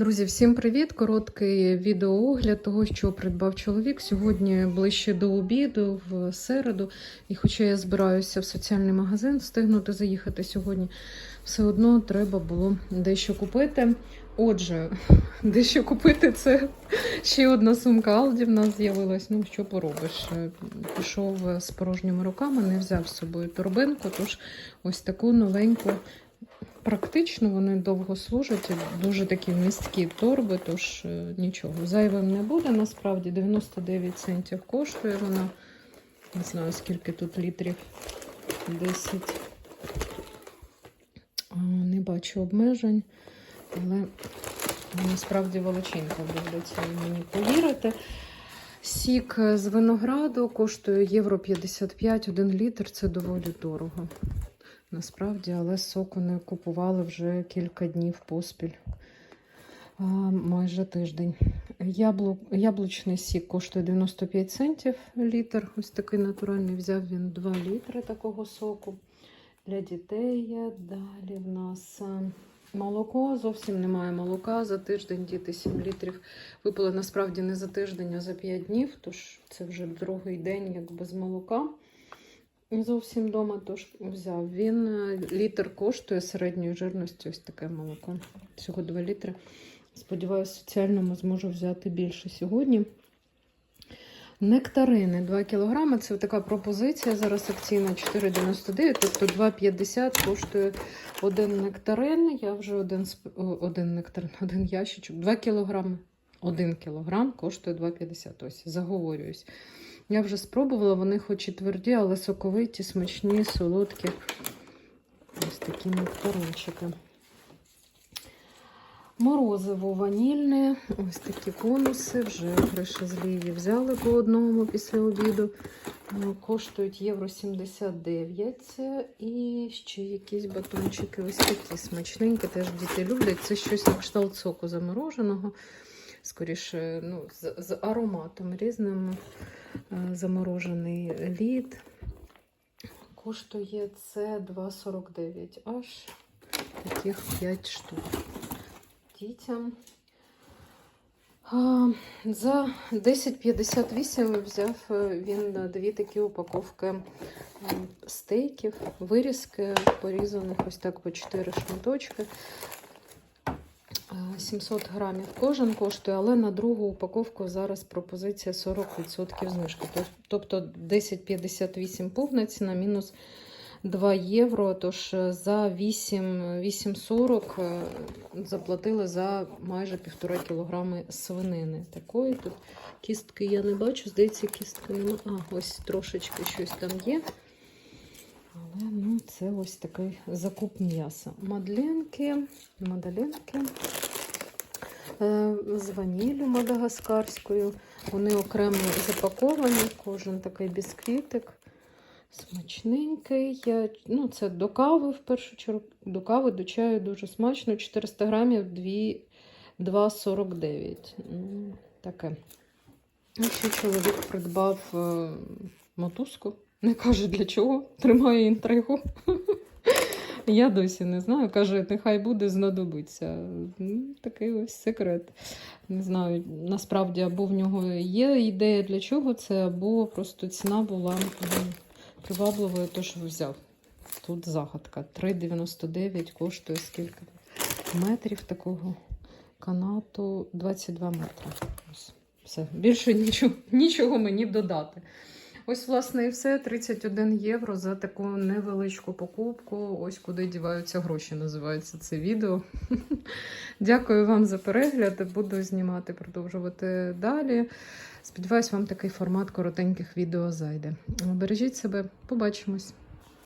Друзі, всім привіт! Короткий відеоогляд того, що придбав чоловік сьогодні ближче до обіду, в середу. І хоча я збираюся в соціальний магазин, встигнути заїхати сьогодні, все одно треба було дещо купити. Отже, дещо купити це ще одна сумка Алді в нас з'явилась. Ну, що поробиш? Пішов з порожніми руками, не взяв з собою торбинку, тож ось таку новеньку. Практично вони довго служать, дуже такі місткі торби, тож е, нічого. Зайвим не буде. Насправді 99 центів коштує вона. Не знаю, скільки тут літрів. 10. Не бачу обмежень, але насправді величенька доведеться мені повірити. Сік з винограду коштує євро 55, 1 літр це доволі дорого. Насправді, але соку не купували вже кілька днів поспіль, майже тиждень. Яблу... Яблучний сік коштує 95 центів літр. Ось такий натуральний взяв він 2 літри такого соку. Для дітей. Далі в нас молоко. Зовсім немає молока. За тиждень діти 7 літрів випили насправді не за тиждень, а за 5 днів. Тож це вже другий день як без молока. Зовсім вдома, тож взяв. Він е, літр коштує середньої жирності ось таке молоко. Всього 2 літри. Сподіваюся, соціальному зможу взяти більше сьогодні. Нектарини 2 кг. Це така пропозиція. Зараз акційна 4,99, тобто 2,50 коштує один нектарин. Я вже один, один нектарин, один ящичок, 2 кг. 1 кг коштує 2,50. Ось, заговорююсь. Я вже спробувала, вони хоч і тверді, але соковиті, смачні, солодкі. Ось такі нектаринчики. Морозиво ванільне, ось такі конуси, вже криша з Ліві взяли по одному після обіду. Ну, Коштують євро 79. І ще якісь батончики, ось такі смачненькі, теж діти люблять. Це щось на кшталт соку замороженого. Скоріше, ну, з, з ароматом різним. Заморожений лід. Коштує це 2,49. Аж таких 5 штук дітям. За 10,58 взяв е, він дві такі упаковки стейків, вирізки порізаних ось так по 4 шматочки. Е, 700 грамів кожен коштує, але на другу упаковку зараз пропозиція 40% знижки. Тобто 10,58 повна ціна мінус 2 євро. Тож е, за 8,40 е, заплатили за майже 1,5 кілограми свинини. Такої тут кістки я не бачу, здається, кістки немає. А, ось трошечки щось там є. Але ну, це ось такий закуп м'яса. Мадленки, мадалінки е, з ваніллю мадагаскарською. Вони окремо запаковані, кожен такий бісквітик. Смачненький. Ну, це до кави в першу чергу. До кави, до чаю дуже смачно. 400 грамів 2 2,49. Ну, Таке. Ще чоловік придбав е, мотузку. Не каже для чого. Тримає інтригу. Я досі не знаю. Каже, нехай буде знадобиться. Ну, Такий ось секрет. Не знаю, насправді, або в нього є ідея для чого це, або просто ціна була привабливою, тож взяв. Тут загадка. 3,99 коштує скільки метрів такого канату 22 метри. Все. Більше нічого, нічого мені додати. Ось, власне, і все. 31 євро за таку невеличку покупку. Ось куди діваються гроші, називається це відео. Дякую вам за перегляд. Буду знімати, продовжувати далі. Сподіваюсь, вам такий формат коротеньких відео зайде. Бережіть себе, побачимось!